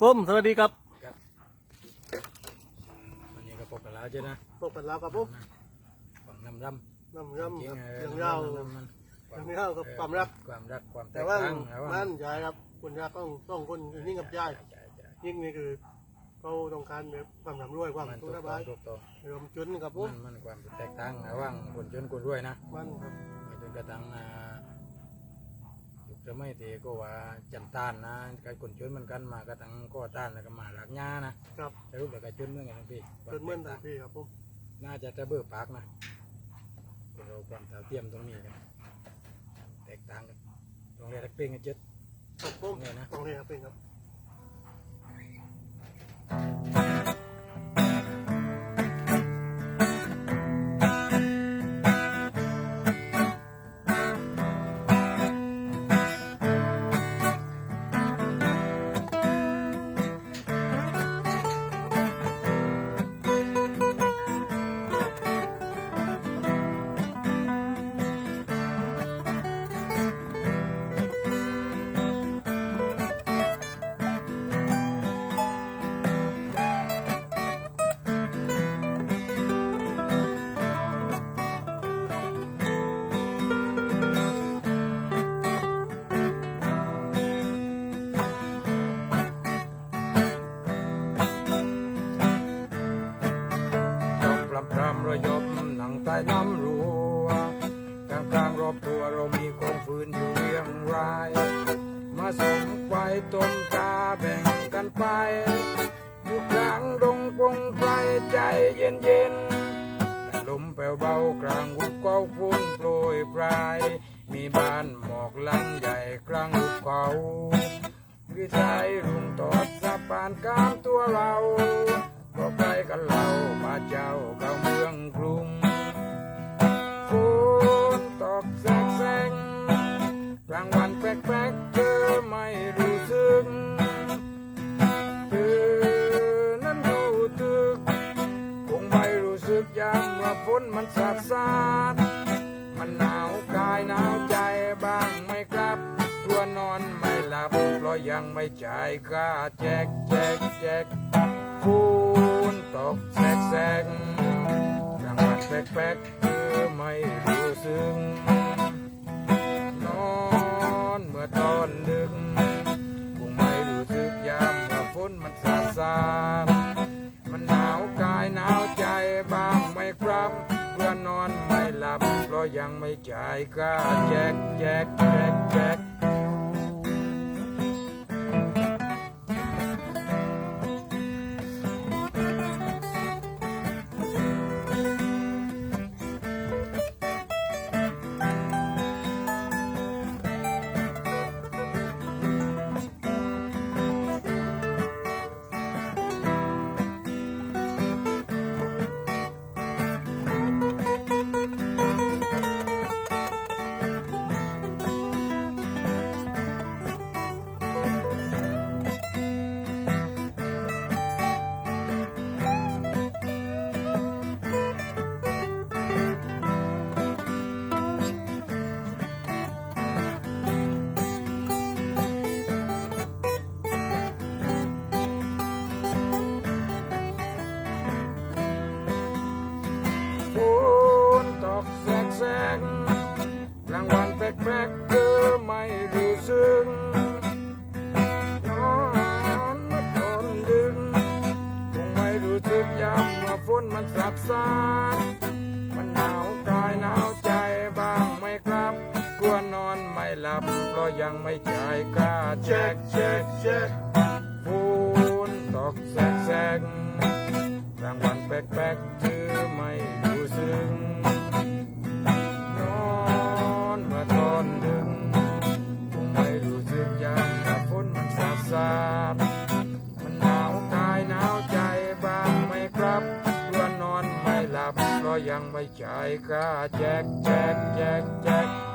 ผมสวัสดีครับวันนี้ก็พบกันแล้วใช่ไหมพบกันแล้วครับผมฝั่งน้ำรำน้ำย่ำจริคงรับๆเรื่องราวน้ำมันเรื่องราวกับความรักความรักความแตแต่กว่าต่างระหว่างมันยายครับคุณยายต้องต้องคนยิ่งกับยายใช่ใช่ยิ่งนี่คือเขาต้องการแบบความร่ำรวยความมันทุถูกกข์ต้บาองยถูกต้องรวมจนครับผมมันมันความแตกต่างระหว่างคนจนคนรวยนะมันครับไม่จนกระทั่ง อ่ายุคสมัยที่ก็ว่าจันตานนะกับคนจนมันกันมากระทั่งก็ต้านแล้วก็มาหลักหญ้านะครับสรุปแล้วก็จนเหมือนกันทั้งพี่จนเหมื่อนต่างพี่ครับผมน่าจะจะเบิกปากนะเราความเท่าเทียมตรงนี้กันแตกต่างกันตรงเรียนรักเพลงกันเจ็ดครับผมเนี่ยนะต้องเรียนครับเป็นครับ ราย มาส่งไฟต้มกาแบ่งกันไป อยู่กลางดงกงไฟใจเย็นเย็นแต่ลมแผ่วเบากลางหุบเขาฟุ้นโปรยปลาย มีบ้านหมอกลังใหญ่กลางหุบเขาคือชายรุ่งตอดสะพานกางตัวเราก็ใกลกันเรามาเจ้าเก่า ฝนมันสาดสาดมันหนาวกายหนาวใจบ้างไหมครับ ตัวนอนไม่หลับเพราะยังไม่จ่ายค่าแจกแจกแจกฟูนตกแสกแสกกลางวันแปลกๆเธอไม่รู้สึกนอนเมื่อตอนดึกคงไม่รู้สึกยามเมื่อฝนมันสาดสาด ไม่จ่ายค่าแจกแจกแจกแจก ไม่หลับเพราะยังไม่จ่ายค่าแจกแจกแจกฝนตกแสกแสกกลางวันแปลกๆเธอไม่รู้สึกนอนเมื่อตอนดึกคงไม่รู้สึกยามถ้าฝนมันสาดสาดมันหนาวกายหนาวใจบ้างไหมครับกลัวนอนไม่หลับเพราะยังไม่จ่ายค่าแจกแจกแจกแจกค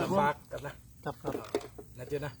ลำบากกันนะ ครับครับนะเจ๊นะ